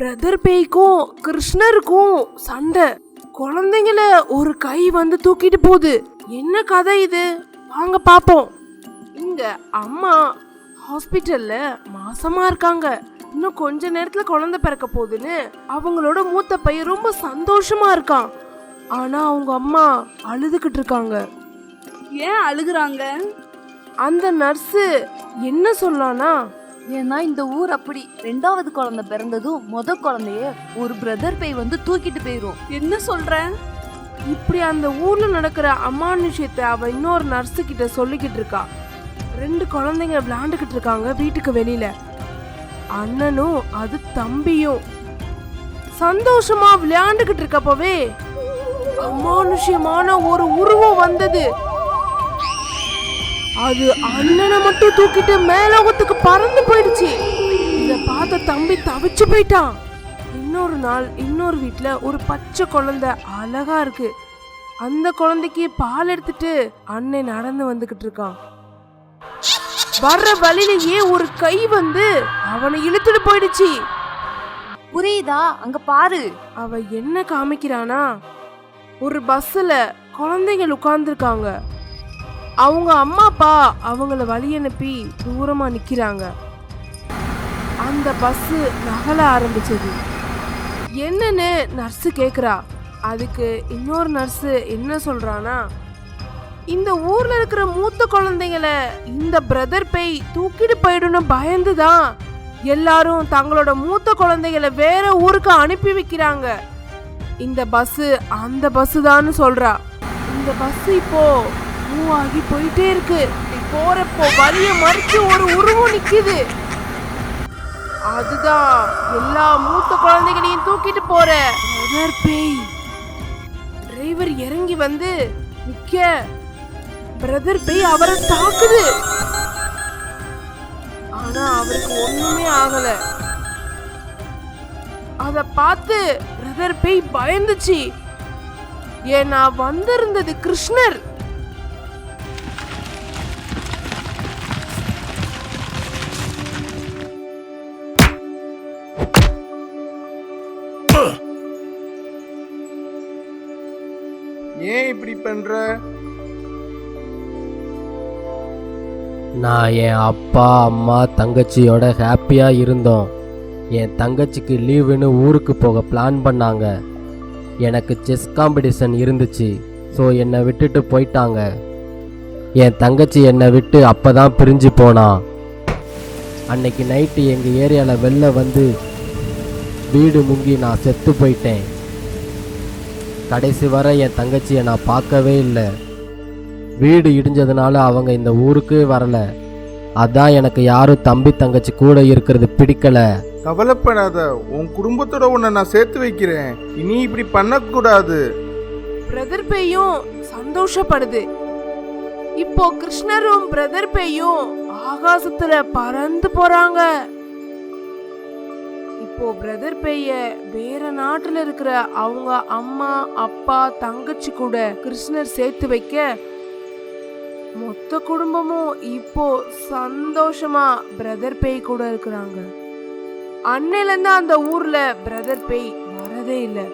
Brother பேய்க்கும் கிருஷ்ணருக்கும் சண்டை குழந்தைங்கள ஒரு கை வந்து தூக்கிட்டு போகுது. என்ன கதை இது? வாங்க பாப்போம். இங்க அம்மா ஹாஸ்பிட்டல்ல மாசமா இருக்காங்க. இன்னும் கொஞ்ச நேரத்துல குழந்தை பிறக்க போகுதுன்னு அவங்களோட மூத்த பையன் ரொம்ப சந்தோஷமா இருக்கான். ஆனா அவங்க அம்மா அழுதுகிட்டு இருக்காங்க. ஏன் அழுகுறாங்க? அந்த நர்ஸு என்ன சொன்னானா ஏன்னா இந்த ஊர் அப்படி ரெண்டாவது குழந்தை பிறந்ததும் முத குழந்தைய ஒரு பிரதர் பேய் வந்து தூக்கிட்டு போயிரும். என்ன சொல்ற? இப்படி அந்த ஊர்ல நடக்கிற அமானுஷ்யத்தை அவ இன்னொரு நர்ஸு கிட்ட சொல்லிக்கிட்டு இருக்கா. ரெண்டு குழந்தைங்க விளையாண்டுக்கிட்டு இருக்காங்க வீட்டுக்கு வெளியில. அண்ணனும் அது தம்பியும் சந்தோஷமா விளையாண்டுக்கிட்டு இருக்கப்பவே அமானுஷ்யமான ஒரு உருவம் வந்தது. அது அண்ணனை மட்டும் தூக்கிட்டு மேலோகத்துக்கு பறந்து போயிடுச்சு. இத பார்த்த தம்பி தவிச்சு போயிட்டான். இன்னொரு நாள் இன்னொரு வீட்ல ஒரு பச்சை குழந்தை அழகா இருக்கு. அந்த குழந்தைக்கு பால் எடுத்துட்டு அண்ணன் நடந்து வந்துகிட்டு இருக்கான். வர்ற வழியிலேயே ஒரு கை வந்து அவனை இழுத்துட்டு போயிடுச்சு. புரியுதா? அங்க பாரு. அவ என்ன காமிக்கிறானா? ஒரு பஸ்ஸில் குழந்தைகள் உட்கார்ந்துருக்காங்க. அவங்க அம்மா அப்பா அவங்கள வழி அனுப்பி தூரமாக நிற்கிறாங்க அந்த பஸ்ஸு நகல ஆரம்பிச்சது. என்னன்னு நர்ஸு கேட்குறா அதுக்கு இன்னொரு நர்ஸு என்ன சொல்கிறான்னா இந்த ஊரில் இருக்கிற மூத்த குழந்தைங்களை இந்த பிரதர் பேய் தூக்கிட்டு போயிடும்னு பயந்துதான் எல்லாரும் தங்களோட மூத்த குழந்தைகளை வேற ஊருக்கு அனுப்பி வைக்கிறாங்க. இந்த பஸ்ஸு அந்த பஸ்ஸு தான் சொல்கிறா இந்த பஸ்ஸு இப்போது மூவ் ஆகி போயிட்டே இருக்கு. இப்படி போறப்போ வழிய மறிச்சு ஒரு உருவம் நிக்குது. அதுதான் எல்லா மூத்த குழந்தைகளையும் தூக்கிட்டு போற. பிரதர் பேய். டிரைவர் இறங்கி வந்து நிக்க. பிரதர் பேய் அவரை தாக்குது. ஆனா அவருக்கு ஒண்ணுமே ஆகல. அத பார்த்து பிரதர் பேய் பயந்துச்சு. ஏன்னா வந்திருந்தது கிருஷ்ணர். ஏன் இப்படி பண்ற? நான் என் அப்பா அம்மா தங்கச்சியோட ஹாப்பியாக இருந்தோம். என் தங்கச்சிக்கு லீவுன்னு ஊருக்கு போக பிளான் பண்ணாங்க. எனக்கு செஸ் காம்படிஷன் இருந்துச்சு. ஸோ என்னை விட்டுட்டு போயிட்டாங்க. என் தங்கச்சி என்னை விட்டு அப்போ தான் பிரிஞ்சு போனான் அன்னைக்கு நைட்டு எங்கள் ஏரியாவில் வெளில வந்து வீடு முங்கி நான் செத்து போயிட்டேன். கடைசி வரை என் தங்கச்சியை நான் பார்க்கவே இல்லை. வீடு இடிஞ்சதுனால அவங்க இந்த ஊருக்கு வரல. அதான் எனக்கு யாரும் தம்பி தங்கச்சி கூட இருக்கிறது பிடிக்கல. கவலைப்படாத உன் குடும்பத்தோட உன்னை நான் சேர்த்து வைக்கிறேன். இனி இப்படி பண்ணக்கூடாது. பிரதர் பேயும் சந்தோஷப்படுது. இப்போ கிருஷ்ணரும் பிரதர் பேயும் ஆகாசத்துல பறந்து போறாங்க. இப்போ பிரதர் பெய்ய வேற நாட்டுல இருக்கிற அவங்க அம்மா அப்பா தங்கச்சி கூட கிருஷ்ணர் சேர்த்து வைக்க மொத்த குடும்பமும் இப்போ சந்தோஷமா பிரதர் பேய் கூட இருக்கிறாங்க. அன்னையிலேருந்து அந்த ஊர்ல பிரதர் பேய் வரதே இல்லை.